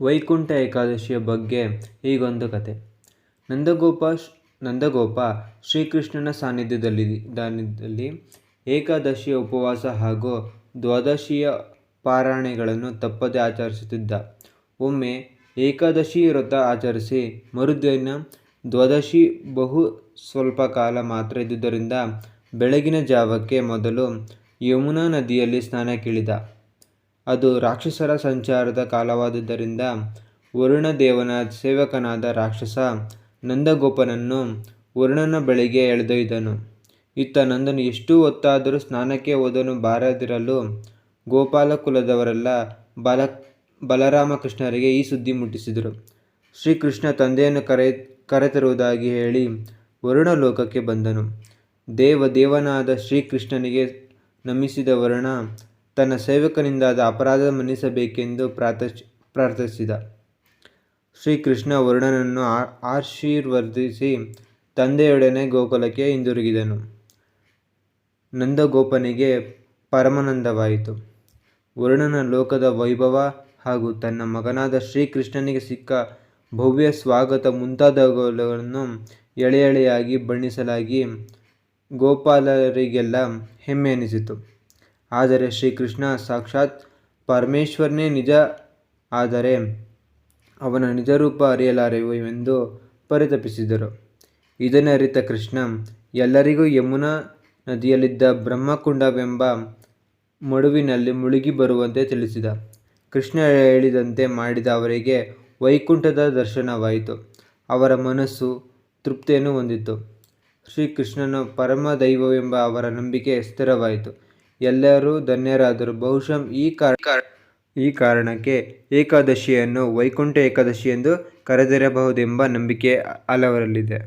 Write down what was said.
ವೈಕುಂಠ ಏಕಾದಶಿಯ ಬಗ್ಗೆ ಹೀಗೊಂದು ಕತೆ ನಂದಗೋಪ ನಂದಗೋಪ ಶ್ರೀಕೃಷ್ಣನ ಸಾನ್ನಿಧ್ಯದಲ್ಲಿ ಏಕಾದಶಿಯ ಉಪವಾಸ ಹಾಗೂ ದ್ವಾದಶಿಯ ಪಾರಾಯಣೆಗಳನ್ನು ತಪ್ಪದೆ ಆಚರಿಸುತ್ತಿದ್ದ. ಒಮ್ಮೆ ಏಕಾದಶಿ ವ್ರತ ಆಚರಿಸಿ ಮರುದಿನ ದ್ವಾದಶಿ ಬಹು ಸ್ವಲ್ಪ ಕಾಲ ಮಾತ್ರ ಇದ್ದುದರಿಂದ ಬೆಳಗಿನ ಜಾವಕ್ಕೆ ಮೊದಲು ಯಮುನಾ ನದಿಯಲ್ಲಿ ಸ್ನಾನಕ್ಕಿಳಿದ. ಅದು ರಾಕ್ಷಸರ ಸಂಚಾರದ ಕಾಲವಾದುದರಿಂದ ವರುಣದೇವನ ಸೇವಕನಾದ ರಾಕ್ಷಸ ನಂದಗೋಪನನ್ನು ವರುಣನ ಬಳಿಗೆ ಎಳೆದೊಯ್ದನು. ಇತ್ತ ನಂದನು ಎಷ್ಟು ಹೊತ್ತಾದರೂ ಸ್ನಾನಕ್ಕೆ ಹೋದನು, ಬಾರದಿರಲು ಗೋಪಾಲಕುಲದವರೆಲ್ಲ ಬಲರಾಮಕೃಷ್ಣರಿಗೆ ಈ ಸುದ್ದಿ ಮುಟ್ಟಿಸಿದರು. ಶ್ರೀಕೃಷ್ಣ ತಂದೆಯನ್ನು ಕರೆ, ಕರೆತರುವುದಾಗಿ ಹೇಳಿ ವರುಣ ಲೋಕಕ್ಕೆ ಬಂದನು. ದೇವ ದೇವನಾದ ಶ್ರೀಕೃಷ್ಣನಿಗೆ ನಮಿಸಿದ ವರುಣ ತನ್ನ ಸೇವಕನಿಂದಾದ ಅಪರಾಧ ಮನ್ನಿಸಬೇಕೆಂದು ಪ್ರಾರ್ಥಿಸಿದ. ಶ್ರೀಕೃಷ್ಣ ವರುಣನನ್ನು ಆಶೀರ್ವದಿಸಿ ತಂದೆಯೊಡನೆ ಗೋಕುಲಕ್ಕೆ ಹಿಂದಿರುಗಿದನು. ನಂದಗೋಪನಿಗೆ ಪರಮಾನಂದವಾಯಿತು. ವರುಣನ ಲೋಕದ ವೈಭವ ಹಾಗೂ ತನ್ನ ಮಗನಾದ ಶ್ರೀಕೃಷ್ಣನಿಗೆ ಸಿಕ್ಕ ಭವ್ಯ ಸ್ವಾಗತ ಮುಂತಾದವುಗಳನ್ನು ಎಳೆ ಎಳೆಯಾಗಿ ಬಣ್ಣಿಸಲಾಗಿ ಗೋಪಾಲರಿಗೆಲ್ಲ ಹೆಮ್ಮೆ ಎನಿಸಿತು. ಆದರೆ ಶ್ರೀಕೃಷ್ಣ ಸಾಕ್ಷಾತ್ ಪರಮೇಶ್ವರನೇ ನಿಜ, ಆದರೆ ಅವನ ನಿಜರೂಪ ಅರಿಯಲಾರೆವೆಂದು ಪರಿತಪಿಸಿದರು. ಇದನ್ನರಿತ ಕೃಷ್ಣ, ಎಲ್ಲರಿಗೂ ಯಮುನಾ ನದಿಯಲ್ಲಿದ್ದ ಬ್ರಹ್ಮಕುಂಡವೆಂಬ ಮಡುವಿನಲ್ಲಿ ಮುಳುಗಿ ಬರುವಂತೆ ತಿಳಿಸಿದ. ಕೃಷ್ಣ ಹೇಳಿದಂತೆ ಮಾಡಿದ ಅವರಿಗೆ ವೈಕುಂಠದ ದರ್ಶನವಾಯಿತು. ಅವರ ಮನಸ್ಸು ತೃಪ್ತಿಯನ್ನು ಹೊಂದಿತು. ಶ್ರೀಕೃಷ್ಣನು ಪರಮದೈವವೆಂಬ ಅವರ ನಂಬಿಕೆ ಸ್ಥಿರವಾಯಿತು. ಎಲ್ಲರೂ ಧನ್ಯರಾದರು. ಬಹುಶಃ ಈ ಕಾರಣಕ್ಕೆ ಏಕಾದಶಿಯನ್ನು ವೈಕುಂಠ ಏಕಾದಶಿ ಎಂದು ಕರೆದಿರಬಹುದೆಂಬ ನಂಬಿಕೆ ಹಲವರಲ್ಲಿದೆ.